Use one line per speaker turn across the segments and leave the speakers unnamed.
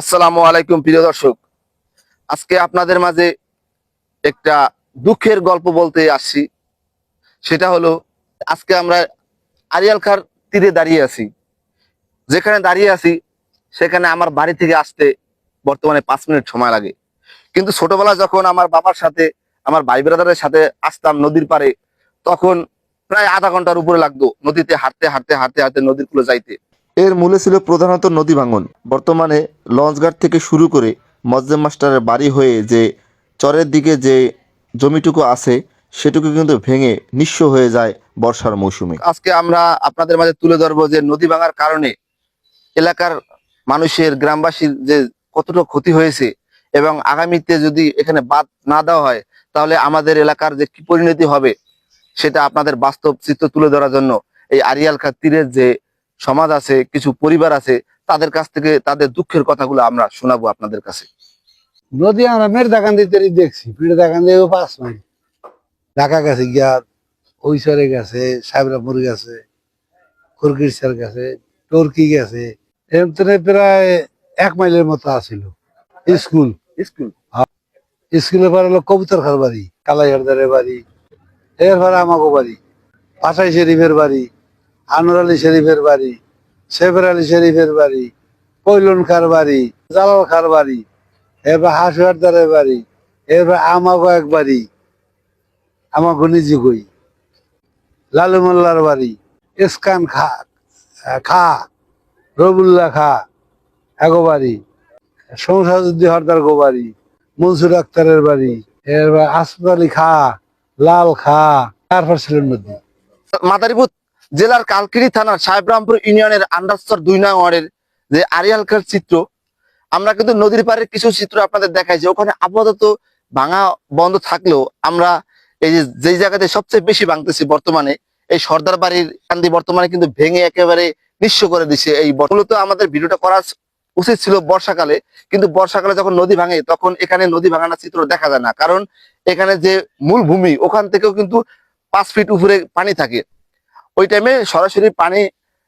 আসসালামু আলাইকুম, প্রিয় দর্শক। আজকে আপনাদের মাঝে একটা দুঃখের গল্প বলতে আসছি। সেটা হলো, আজকে আমরা আরিয়াল খার তীরে দাঁড়িয়ে আছি। যেখানে দাঁড়িয়ে আছি, সেখানে আমার বাড়ি থেকে আসতে বর্তমানে পাঁচ মিনিট সময় লাগে। কিন্তু ছোটবেলা যখন আমার বাবার সাথে, আমার ভাই ব্রাদারের সাথে আসতাম নদীর পারে তখন প্রায় আধা ঘণ্টার উপরে লাগতো নদীতে হাঁটতে হাঁটতে হাঁটতে হাঁটতে নদীর কুলে যাইতে। এর মূলে ছিল প্রধানত নদী ভাঙন। বর্তমানে লঞ্চঘাট থেকে শুরু করে মজ্জেম মাস্টারের বাড়ি হয়ে যে চরের দিকে যে জমিটুকু আছে, সেটুকু কিন্তু ভেঙে নিঃস্ব হয়ে যায় বর্ষার মৌসুমে। আজকে আমরা আপনাদের মাঝে তুলে ধরবো যে নদী ভাঙার কারণে এলাকার মানুষের গ্রামবাসীর যে কতটা ক্ষতি হয়েছে এবং আগামীতে যদি এখানে বাদ না দেওয়া হয়, তাহলে আমাদের এলাকার যে কি পরিণতি হবে, সেটা আপনাদের বাস্তব চিত্র তুলে ধরার জন্য এই আরিয়াল তীরের যে সমাজ আছে কিছু পরিবার আছে তাদের কাছ থেকে তাদের দুঃখের কথাগুলো আমরা শোনাবো আপনাদের কাছে।
নদী আমরা মেয়ের দাকান দিতে দেখছি পিঠে দাকান দিয়ে পাঁচ মাইল ঢাকা গেছে গিয়া ওইসরে গেছে সাহেবরাপুর গেছে কুরকিরসার গেছে টর্কি গেছে। তো প্রায় এক মাইলের মতো আছিল। স্কুল।
স্কুল।
স্কুলের পর হলো কবুতর খার বাড়ি কালাইহারদারের বাড়ি এরপরে আমাকে বাড়ি পাশাই শরীফের বাড়ি। আনোয়ার আলী শরীফের বাড়ি, সেফের আলী শরীফের বাড়ি, কৈলন খার বাড়ি, জালাল খার বাড়ি, এরপর হাসুয়ারদারের বাড়ি, এরপর আমাগো এক বাড়ি, আমাগো নিজে কই, লালু মোল্লার বাড়ি, ইসকান খা খা, রবুল্লা খা এগো বাড়ি সংসারুদ্দি হরদার গো বাড়ি, মনসুর আক্তারের বাড়ি, এরপর আসফ খা, লাল খা, তারপর ছিলেন নদী।
মাদারীপুর জেলার কালকিরি থানার সাহেবরামপুর ইউনিয়নের আন্ডারস্তর দুই নং ওয়ার্ডের যে আরিয়ালকার চিত্র, আমরা কিন্তু নদীর পাড়ের কিছু চিত্র আপনাদের দেখাই যে ওখানে আপাতত ভাঙা বন্ধ থাকলেও আমরা এই যে, যেই জায়গাতে সবচেয়ে বেশি ভাঙতেছি বর্তমানে, এই সর্দার বাড়ির কান্দি বর্তমানে কিন্তু ভেঙে একেবারে নিঃস্ব করে দিছে এই মূলত আমাদের ভিডিওটা করা উচিত ছিল বর্ষাকালে, কিন্তু বর্ষাকালে যখন নদী ভাঙে, তখন এখানে নদী ভাঙানোর চিত্র দেখা যায় না। কারণ এখানে যে মূল ভূমি ওখান থেকেও কিন্তু পাঁচ ফিট উপরে পানি থাকে। ওই টাইমে সরাসরি পানি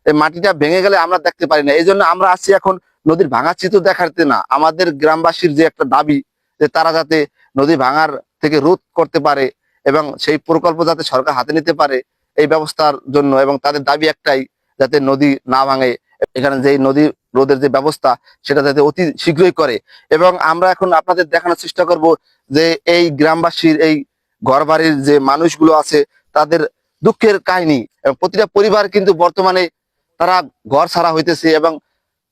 মাটিটা ভেঙে গেলে আমরা দেখতে পারি না। এই জন্য আমরা আসছি এখন নদীর ভাঙার চিত্র দেখাতে না। আমাদের গ্রামবাসীর যে একটা দাবি, যে তারা যাতে নদী ভাঙার থেকে রোধ করতে পারে এবং সেই প্রকল্প যাতে সরকার হাতে নিতে পারে, এই ব্যবস্থার জন্য এবং তাদের দাবি একটাই, যাতে নদী না ভাঙে। এখানে যে নদী রোধের যে ব্যবস্থা, সেটা যাতে অতি শীঘ্রই করে। এবং আমরা এখন আপনাদের দেখানোর চেষ্টা করব যে এই গ্রামবাসীর, এই ঘর যে মানুষগুলো আছে, তাদের দুঃখের কাহিনী। এবং প্রতিটা পরিবার কিন্তু বর্তমানে তারা ঘর ছাড়া হইতেছে এবং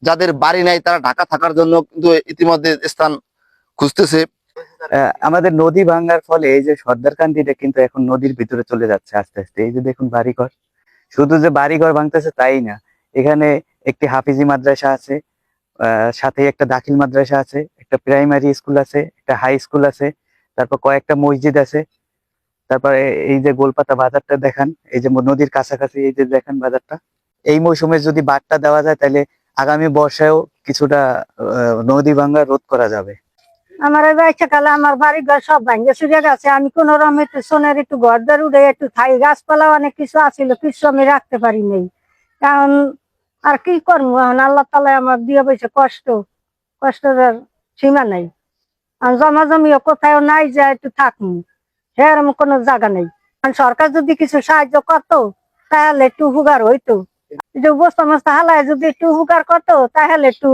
যাদের বাড়ি নাই তারা ঢাকা থাকার জন্য কিন্তু ইতিমধ্যে স্থান খুঁজতেছে।
আমাদের নদী ভাঙার ফলে এই যে সর্দারকান্দিটা কিন্তু এখন নদীর ভিতরে চলে যাচ্ছে আস্তে আস্তে। এই যে দেখুন বাড়িঘর। শুধু যে বাড়িঘর ভাঙতেছে তাই না। এখানে একটি হাফিজি মাদ্রাসা আছে সাথে একটা দাখিল মাদ্রাসা আছে, একটা প্রাইমারি স্কুল আছে, একটা হাই স্কুল আছে, তারপর কয়েকটা মসজিদ আছে। তারপরে এই যে গোলপাতা বাজারটা দেখান, এই যে নদীর কাছাকাছি এই যে দেখেন বাজারটা। এই মৌসুমে যদি বাঁধটা দেওয়া যায়, তাহলে আগামী বর্ষায়ও কিছুটা নদী ভাঙ্গা রোধ করা যাবে।
আমার কালে, আমার বাড়ি ঘর সব ভাঙ্গে চুরে গেছে। আমি কোন রকম একটু সোনের একটু ঘর দর উঠে একটু থাই গাছপালা, অনেক কিছু আছিল, কিছু আমি রাখতে পারি নাই। কারণ আর কি করব? এখন আল্লাহ তালা আমার দিয়ে বসে কষ্ট। কষ্টের সীমা নাই। জমা জমিও কোথাও নাই যে একটু থাকব। সেরকম কোনো জায়গা নেই। সরকার যদি কিছু সাহায্য করতো, তাহলে একটু উপকার হইতো। যে বস্তা মস্তা হালায় যদি একটু উপকার করতো, তাহলে একটু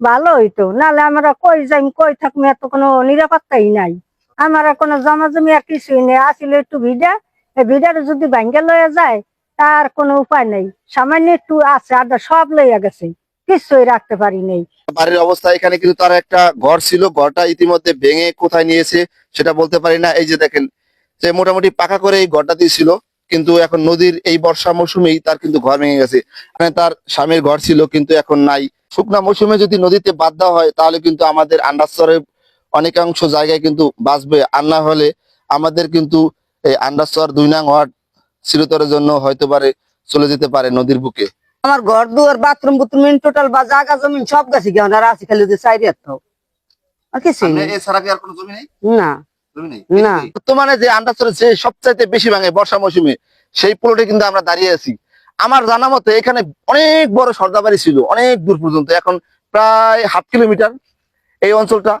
ভালো হইতো। নাহলে আমরা কই যাই কই থাকব এত কোনো নিরাপত্তাই নাই। আমার কোনো জমা জমি আর কিছুই নেই। আসলে একটু ভিডা, এই ভিডাটা যদি ভাঙ্গে লয়ে যায়, তার কোনো উপায় নেই। সামান্য একটু আছে, আর সব লইয়া গেছে। কিছুই রাখতে পারি নেই।
বাড়ির অবস্থা এখানে কিন্তু তার একটা ঘর ছিল। ঘরটা ইতিমধ্যে ভেঙে কোথায় নিয়েছে সেটা বলতে পারি না। এই যে দেখেন যে মোটামুটি পাকা করে এই ঘরটা দিয়েছিল কিন্তু এখন নদীর এই বর্ষা মৌসুমেই তার কিন্তু ঘর ভেঙে গেছে। মানে তার স্বামীর ঘর ছিল কিন্তু এখন নাই। শুকনা মৌসুমে যদি নদীতে বাদ দেওয়া হয় তাহলে কিন্তু আমাদের আন্ডারস্তরের অনেকাংশ জায়গায় কিন্তু বাঁচবে। আর না হলে আমাদের কিন্তু এই আন্ডারস্তর দুই নাং ওয়ার্ড চিরতরের জন্য হয়তো পারে চলে যেতে পারে নদীর বুকে।
আমার ঘর দুয়ার বাথরুম বুথরুম টোটাল বা জায়গা জমিন সব গেছে গিয়ে আর আছে খালি যে সাইড তো আর কিছু
এছাড়া কি আর কোনো জমি নেই?
না। না।
বর্তমানে যে সবচাইতে বেশি ভাঙে বর্ষা মৌসুমে সেই প্লটে কিন্তু আমরা দাঁড়িয়ে আছি। আমার জানা মতে এখানে অনেক বড় সর্দাবাড়ি ছিল অনেক দূর পর্যন্ত এখন প্রায় হাফ কিলোমিটার এই অঞ্চলটা।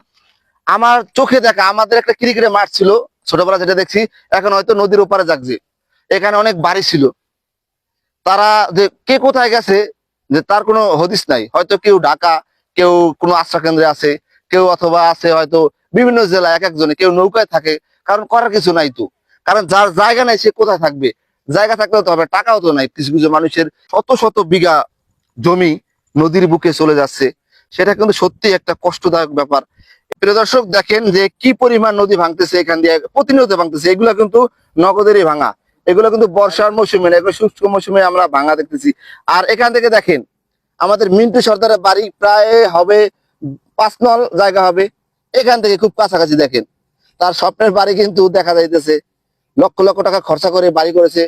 আমার চোখে দেখা আমাদের একটা ক্রিকেটের মাঠ ছিল ছোটবেলা যেটা দেখছি এখন হয়তো নদীর ওপারে যাচ্ছে। এখানে অনেক বাড়ি ছিল। তারা যে কে কোথায় গেছে যে তার কোনো হদিস নাই। হয়তো কেউ ঢাকা কেউ কোনো আশ্রয় কেন্দ্রে আছে কেউ অথবা আছে হয়তো বিভিন্ন জেলায় এক একজনে, কেউ নৌকায় থাকে, কারণ করার কিছু নাই তো। কারণ যার জায়গা নাই, সে কোথায় থাকবে? জায়গা থাকলে তো হবে, টাকাও তো নাই। কিছু কিছু মানুষের শত শত বিঘা জমি নদীর বুকে চলে যাচ্ছে। সেটা কিন্তু সত্যি একটা কষ্টদায়ক ব্যাপার। প্রিয় দর্শক, দেখেন যে কি পরিমাণ নদী ভাঙতেছে এখান দিয়ে, প্রতিনিয়ত ভাঙতেছে। এগুলো কিন্তু নগদেরই ভাঙা। এগুলো কিন্তু বর্ষার মৌসুমে না, এগুলো শুষ্ক মৌসুমে আমরা ভাঙা দেখতেছি। আর এখান থেকে দেখেন, আমাদের মিন্টু সর্দারের বাড়ি প্রায় হবে, পাঁচ নল জায়গা হবে। এখান থেকে খুব কাছাকাছি দেখেন। তার স্বপ্নের বাড়ি কিন্তু দেখা যাইতেছে, লক্ষ লক্ষ টাকা খরচা করে বাড়ি করেছে।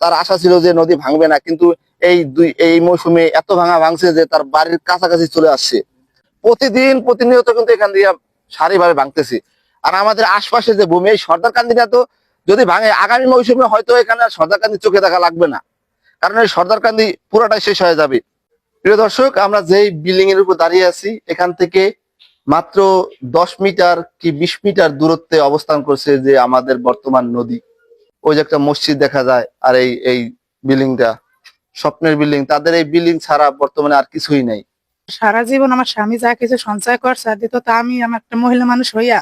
তার আশা ছিল যে নদী ভাঙবে না, কিন্তু এই দুই এই মৌসুমে এত ভাঙা ভাঙছে যে তার বাড়ির কাছাকাছি চলে আসছে। প্রতিদিন প্রতিনিয়ত কিন্তু এখান দিয়ে সারিভাবে ভাঙতেছে। আর আমাদের আশপাশে যে ভূমি, এই সর্দার কান্দিটা তো যদি ভাঙে, আগামী মৌসুমে হয়তো এখানে আর সর্দার কান্দি চোখে দেখা লাগবে না। কারণ এই সর্দার কান্দি পুরোটাই শেষ হয়ে যাবে। প্রিয় দর্শক, আমরা যেই বিল্ডিং এর উপর দাঁড়িয়ে আছি, এখান থেকে মাত্র দশ মিটার কি বিশ মিটার দূরত্বে অবস্থান করছে যে আমাদের বর্তমান নদী। ওই যে একটা মসজিদ দেখা যায় আর এই এই বিল্ডিংটা, স্বপ্নের বিল্ডিং। তাদের এই বিল্ডিং ছাড়া বর্তমানে আর কিছুই নাই।
সারা জীবন আমার স্বামী যা কিছু সঞ্চয় করছে দিত তা আমি আমার একটা মহিলা মানুষ হইয়া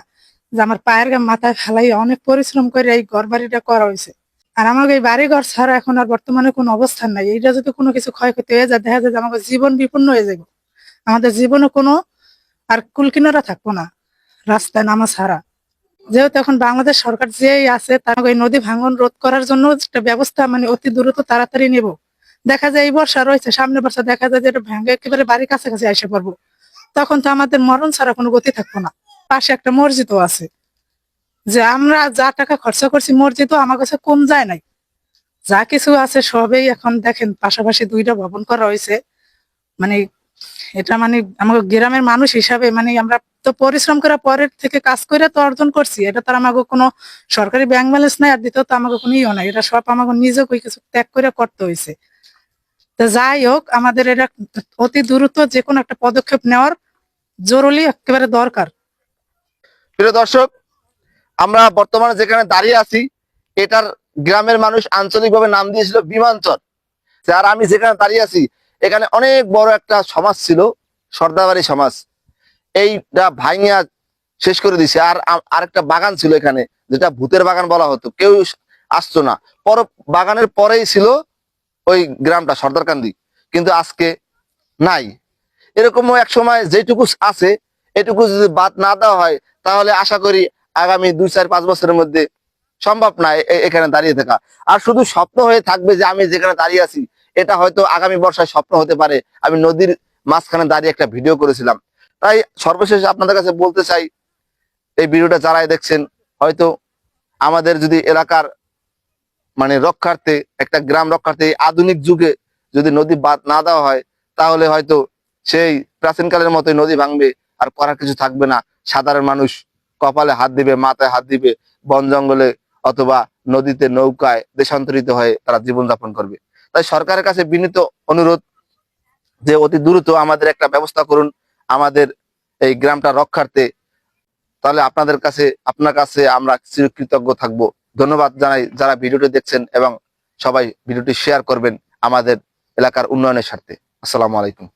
যে আমার পায়ের মাথায় ফেলাই অনেক পরিশ্রম করে এই ঘর বাড়িটা করা হয়েছে আর আমাকে এই বাড়ি ঘর ছাড়া এখন আর বর্তমানে কোনো অবস্থান নাই। এইটা যদি কোনো কিছু ক্ষয়ক্ষতি হয়ে যায়, দেখা যায় যে আমাকে জীবন বিপন্ন হয়ে যাবে আমাদের জীবনে কোনো আর কুলকিনারা থাকব না, রাস্তায় নামা ছাড়া যেহেতু এখন বাংলাদেশ সরকার যেই আছে, তার এই নদী ভাঙন রোধ করার জন্য একটা ব্যবস্থা মানে অতি দ্রুত তাড়াতাড়ি নেব। দেখা যায় এই বর্ষা রয়েছে সামনে বর্ষা দেখা যায় যে এটা ভেঙে, একেবারে বাড়ির কাছাকাছি এসে পড়ব। তখন তো আমাদের মরণ ছাড়া কোনো গতি থাকব না। পাশে একটা মসজিদও আছে। যে আমরা যা টাকা খরচা করছি, মসজিদও আমার কাছে কম যায় নাই। যা কিছু আছে সবেই এখন দেখেন, পাশাপাশি দুইটা ভবন করা হয়েছে। মানে এটা মানে আমাকে গ্রামের মানুষ হিসাবে মানে আমরা তো পরিশ্রম করে পরের থেকে কাজ করে তো অর্জন করছি। এটা তো আমাকে কোনো সরকারি ব্যাংক ব্যালেন্স নাই আর দ্বিতীয়ত আমাকে কোনো ইয়ে নাই। এটা সব আমাকে নিজেকে কিছু ত্যাগ করে করতে হয়েছে তো যাই হোক, আমাদের এটা অতি দ্রুত যে কোনো একটা পদক্ষেপ নেওয়ার জরুরি একেবারে দরকার।
প্রিয় দর্শক, আমরা বর্তমানে যেখানে দাঁড়িয়ে আছি, এটার গ্রামের মানুষ আঞ্চলিকভাবে নাম দিয়েছিল বিমানচর। আর আমি যেখানে দাঁড়িয়ে আছি এখানে অনেক বড় একটা সমাজ ছিল, সর্দাবাড়ি সমাজ। এইটা ভাইঙ্গা শেষ করে দিছে। আর আরেকটা বাগান ছিল এখানে, যেটা ভূতের বাগান বলা হতো। কেউ আসতো না। পর বাগানের পরেই ছিল ওই গ্রামটা সর্দারকান্দি কিন্তু আজকে নাই। এরকমও এক সময় যেটুকু আছে, এটুকু যদি বাদ না দেওয়া হয়, তাহলে আশা করি আগামী দুই, চার, পাঁচ বছরের মধ্যে সম্ভব না এখানে দাঁড়িয়ে থাকা। আর শুধু স্বপ্ন হয়ে থাকবে যে আমি যেখানে দাঁড়িয়ে আছি এটা হয়তো আগামী বর্ষায় স্বপ্ন হতে পারে। আমি নদীর মাঝখানে দাঁড়িয়ে একটা ভিডিও করেছিলাম। তাই সর্বশেষ আপনাদের কাছে বলতে চাই, এই ভিডিওটা যারাই দেখছেন, হয়তো আমাদের যদি এলাকার মানে রক্ষার্থে, একটা গ্রাম রক্ষার্থে আধুনিক যুগে যদি নদী বাদ না দেওয়া হয়, তাহলে হয়তো সেই প্রাচীনকালের মতোই নদী ভাঙবে, আর করার কিছু থাকবে না। সাধারণ মানুষ কপালে হাত দিবে, মাথায় হাত দিবে, বন জঙ্গলে অথবা নদীতে নৌকায় দেশান্তরিত হয়ে তারা জীবনযাপন করবে। তাই সরকারের কাছে বিনীত অনুরোধ যে অতি দ্রুত আমাদের একটা ব্যবস্থা করুন আমাদের এই গ্রামটা রক্ষার্থে। তাহলে আপনাদের কাছে, আপনার কাছে আমরা কৃতজ্ঞ থাকব। ধন্যবাদ জানাই যারা ভিডিওটি দেখছেন এবং সবাই ভিডিওটি শেয়ার করবেন আমাদের এলাকার উন্নয়নের স্বার্থে। আসসালামু আলাইকুম।